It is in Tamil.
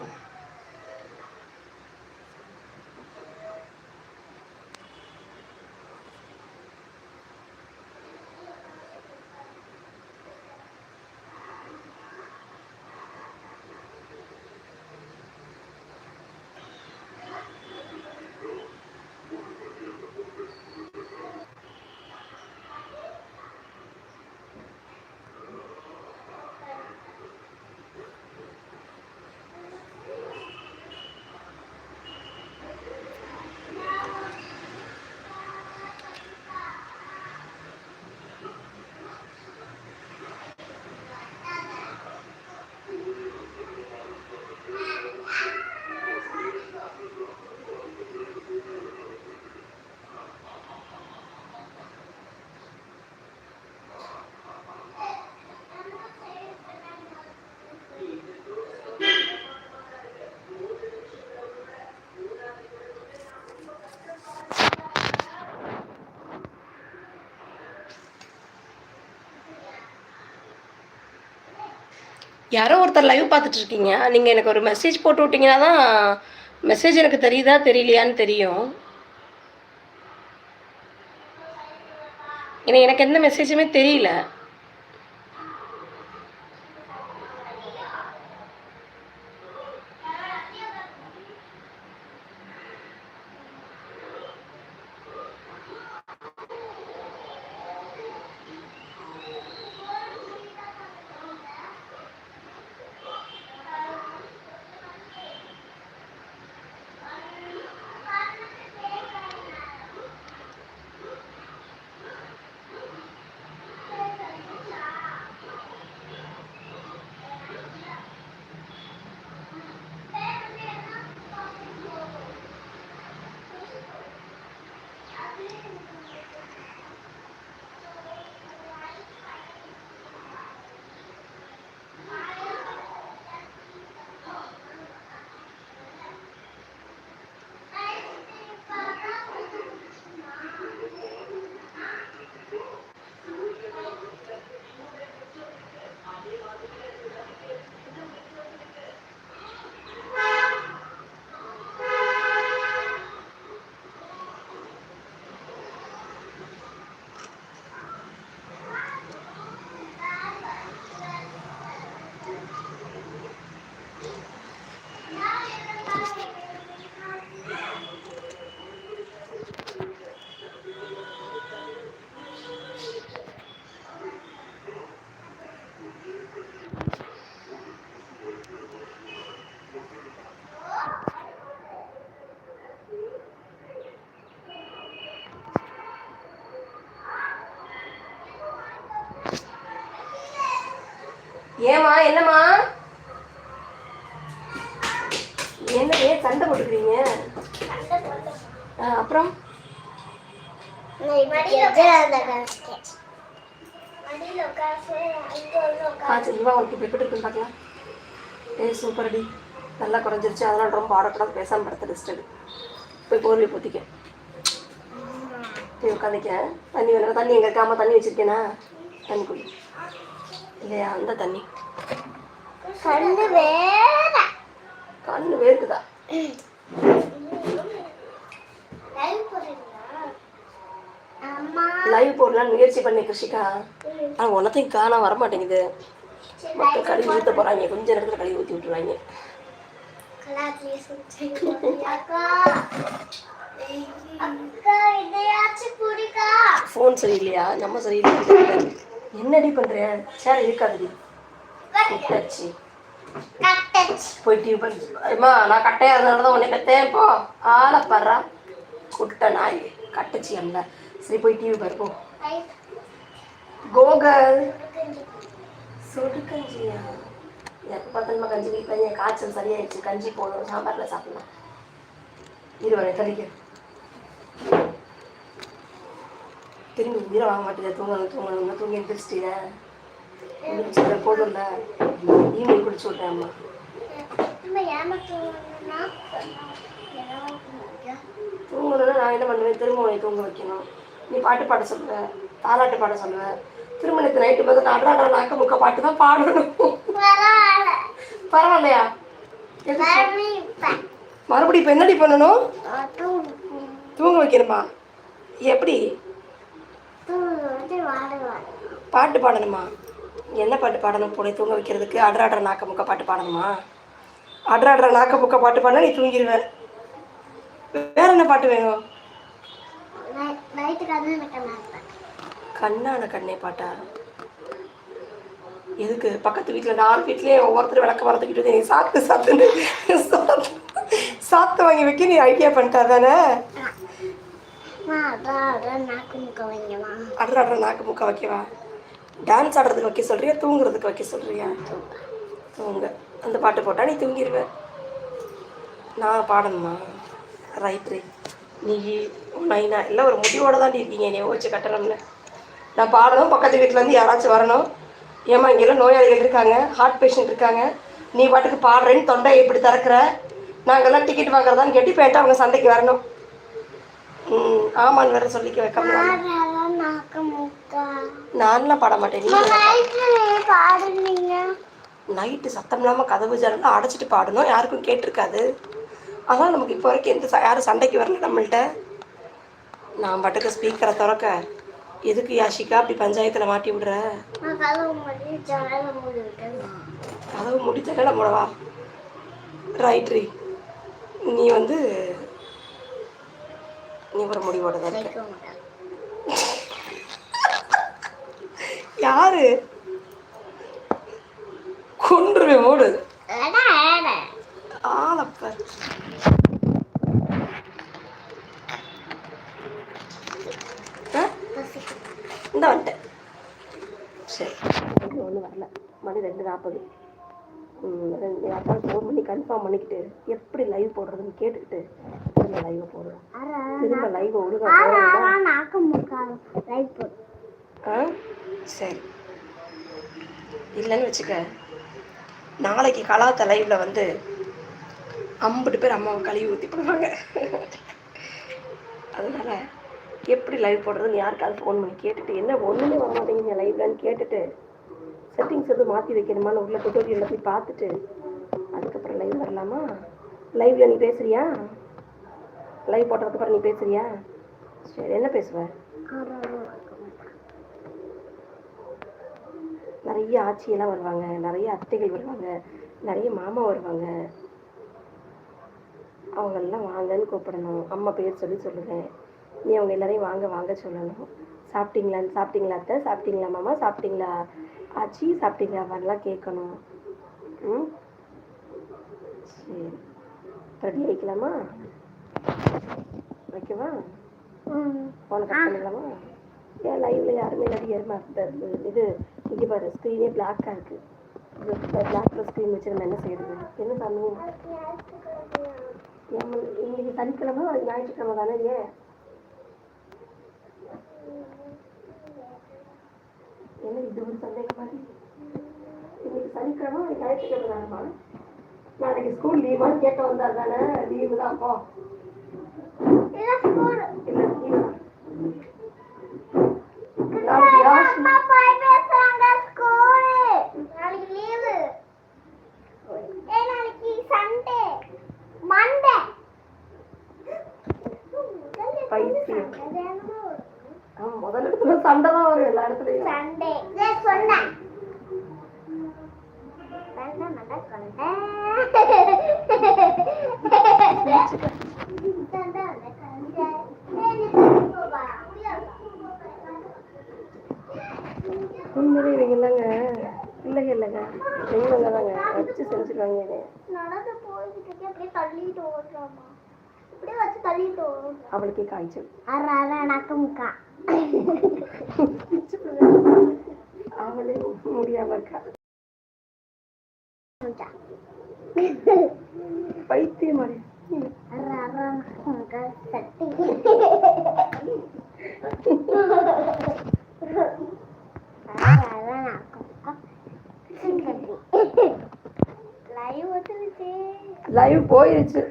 Oh. யாரோ ஒருத்தர் லைவ் பார்த்துட்டு இருக்கீங்க நீங்கள் எனக்கு ஒரு மெசேஜ் போட்டு விட்டீங்கன்னா தான் மெசேஜ் எனக்கு தெரியுதா தெரியலையான்னு தெரியும். ஏன்னா எனக்கு எந்த மெசேஜுமே தெரியல. ஏம்மா என்னம்மா? என்ன ஏன் சண்டை போட்டுக்கிறீங்க? அப்புறம்? காய்ச்சல் இவா உனக்கு இப்போ எப்படி பார்க்கலாம் ஏ சூப்பர் அடி. நல்லா குறைஞ்சிருச்சு. அதெல்லாம் ரொம்ப ஆடக்கூடாது. பேசாமல் படுத்த ரெஸ்ட் எடு. போய் போர்வை பொத்திக்க போய் உட்காந்துக்க. தண்ணி வேணும் தண்ணி எங்கே இருக்காமல் தண்ணி வச்சிருக்கேனா? தண்ணி குடி இல்லையா அந்த தண்ணி. கண்ணு வேற. கண்ணு வேர்க்குதா? லைவ் போடலான்னு முயற்சி பண்ணி கிருஷிகா. ஆனால் ஒன்றத்தையும் காண வர மாட்டேங்குது மக்கள் கழுவி ஊற்ற போகிறாங்க கொஞ்ச நேரத்தில் கழுவி ஊற்றி குடிக்கா. ஃபோன் சரியில்லையா? நம்ம சரியில்லையா? என்னடி பண்ற சேர் இருக்காதுடி விட்டாச்சு போயிட்டு போய் டிவி அம்மா நான் கட்டையா இருந்தனால தான் உன்னை பெற்றேன் போ. ஆளை பாடுறா குட்ட நாய். கட்டச்சி அம்ல சரி போய் டிவி பாரு போ. கோகல். சுடு கஞ்சியா? எப்போ பார்த்தாலுமா கஞ்சி குடிப்பாங்க காய்ச்சல் சரியாயிடுச்சு. கஞ்சி போதும். சாம்பாரில் சாப்பிடலாம் இருவரை தெளிக்க திரும்பி உயிரை வாங்க மாட்டேங்க. தூங்கணும் தூங்கணும்னா தூங்கி எந்திரிச்சிட்டியா எந்திரிச்சு போதும்ல ஈவினிங் குடிச்சு விட்டேன் அம்மா தூங்கணும்னா நான் என்ன பண்ணுவேன்? திரும்ப உன்னை தூங்க வைக்கணும். நீ பாட்டு பாட சொல்லுவ. தாலாட்டு பாட சொல்லுவ. திரும்ப நேற்று நைட்டு போது நடுறாட நாக்க முக்க பாட்டு தான் பாடணும். பரவாயில்ல. பரவாயில்லையா? மறுபடியும் இப்ப. என்னடி பண்ணணும்? தூங்கு. வைக்கணுமா? எப்படி. பாட்டு பாடணுமா? என்ன பாட்டு பாடணும்? போல தூங்க வைக்கிறதுக்கு அட்ரா அட்ரா நாக்க முக்க பாட்டு பாடணுமா? அட்ரா அட்ரா நாக்க முக்க பாட்டு பாடினா நீ தூங்கிடுவேன் வேற என்ன பாட்டு வேணும்? கண்ணான கண்ணே பாட்டா? எதுக்கு? பக்கத்து வீட்டில் நாலு வீட்லேயே ஒவ்வொருத்தரும் விளக்க வரதுக்கிட்டு நீ சாத்து சாப்பிட்டு சாத்து சாத்து வாங்கி வைக்க நீ ஐடியா பண்ணிட்டா தானே அம்மா, அதான் அதான் நாக்கு முக்க வைங்கம்மா அட்ரா அட்ரா நாக்கு முக்க வைக்கவா? டான்ஸ் ஆடுறதுக்கு வைக்க சொல்றியா? தூங்குறதுக்கு வைக்க சொல்றியா? தூங்க. அந்த பாட்டு போட்டா நீ தூங்கிடுவ நான் பாடணுமா? ரைட் ரைட் நீ நைனா எல்லாம் ஒரு முடிவோட தான் இருக்கீங்க. நீ வச்சு கட்டணும்னு. நான் பாடணும் பக்கத்து வீட்டில் இருந்து யாராச்சும் வரணும். ஏமா இங்கெல்லாம் நோயாளிகள் இருக்காங்க ஹார்ட் பேஷண்ட் இருக்காங்க. நீ பாட்டுக்கு பாடுறேன்னு தொண்டை எப்படி திறக்கிற? நாங்கள்லாம் டிக்கெட் வாங்குறதான்னு கேட்டு போயிட்டு அவங்க சந்தைக்கு வரணும். ம் ஆமான்னு வேற சொல்லிக்க வைக்காம நான்லாம் பாட மாட்டேன் நைட்டு சத்தம் இல்லாமல் கதவு ஜன்னலாம் அடைச்சிட்டு பாடணும் யாருக்கும் கேட்டிருக்காது. அதனால் நமக்கு இப்போ வரைக்கும் எந்த யாரும் சண்டைக்கு வரல நம்மள்ட்ட. நான் பாட்டுக்கு ஸ்பீக்கரை திறக்க எதுக்கு யாஷிகா அப்படி பஞ்சாயத்தில் மாட்டி விடுற? கதவு மூடி ஜன்னலை மூடி விட்டேன். கதவு முடிச்சல மூடவா? ரைட் ரீ. நீ வந்து நீ ஒரு முடிவோட தான் இருக்க யாரு? கொன்றுவேன் மூடு. ஆளப்ப. இந்த வந்துட்டேன் சரி. ஒன்றும் வரல. மணி ரெண்டு நாற்பது அப்புறம் ஃபோன் பண்ணி கன்ஃபார்ம் பண்ணிக்கிட்டு எப்படி லைவ் போடுறதுன்னு கேட்டுக்கிட்டு திரும்ப லைவை போடுவேன் திரும்ப லைவை ஒழுங்கா. ஆ? சரி. இல்லைன்னு வச்சுக்க நாளைக்கு கலாத்த லைவ்ல வந்து ஐம்பது பேர் அம்மாவை கழுவி ஊற்றி போடுவாங்க. அதனால எப்படி லைவ் போடுறதுன்னு யாருக்காவது ஃபோன் பண்ணி கேட்டுட்டு என்ன ஒன்றுமே வர மாட்டேங்குது லைவ்லன்னு கேட்டுட்டு செட்டிங்ஸ் எதுவும் மாற்றி வைக்கணுமான்னு உள்ள டுட்டோரியலில் போய் பார்த்துட்டு அதுக்கப்புறம் லைவ் வரலாமா? லைவ்ல நீ பேசுறியா? லைவ் போட்டதுக்கு அப்புறம் நீ பேசுறியா? சரி என்ன பேசுவ? நிறைய ஆட்சியெல்லாம் வருவாங்க நிறைய அத்தைகள் வருவாங்க நிறைய மாமா வருவாங்க. அவங்களெல்லாம் வாங்கன்னு கூப்பிடணும். அம்மா பேர் சொல்லி சொல்லுவேன். நீ அவங்க எல்லாரையும் வாங்க வாங்க சொல்லணும். சாப்பிட்டீங்களான்னு சாப்பிட்டீங்களா அத்தை? சாப்பிட்டீங்களா மாமா? சாப்பிட்டீங்களா ஆச்சி? சாப்பிட்டீங்களா வரலாம் கேட்கணும். ம்? சரி. ரெடி ஆகிக்கலாமா ம். ஃபோனை கட் பண்ணிடலாமா? ஏன் லைவ்ல யாருமே நடிகர் மாஸ்டர் இது இங்கே பாரு ஸ்க்ரீனே பிளாக்காக இருக்கு. பிளாக்ல ஸ்க்ரீன் வச்சு நம்ம என்ன செய்யறது? என்ன சாமி? இன்னைக்கு சனிக்கிழமை ஞாயிற்றுக்கிழமை தானே ஏன்? என்ன இது ஒரு சந்தேகம் இன்னைக்கு சனிக்கிழமை ஞாயிற்றுக்கிழமை தானேம்மா? நாளைக்கு ஸ்கூல் லீவான்னு கேட்க வந்தார் தானே லீவு தான் அப்போ. முதல் இடத்துல சண்டை தான் வரும் எல்லா இடத்துலயும். இதே சொன்னேன். உண்மையிலே இவங்க இல்லைங்க. இல்லைங்க இல்லைங்க. இவங்க தாங்க வச்சு செஞ்சுருவாங்க இதை. நடந்து போய்கிட்டு அப்படியே தள்ளிட்டு ஓடுறாமா இப்படியே வச்சு தள்ளிட்டு ஓடும் அவளுக்கே காய்ச்சல். நக்கு முக்கா. அவளே முடியாம இருக்கா. பைத்தியம் மாதிரி. சட்டி அரை அரை நக்கு முக்கா சிங்கத்தி லைவ் வந்துருச்சு லைவ் போயிருச்சு.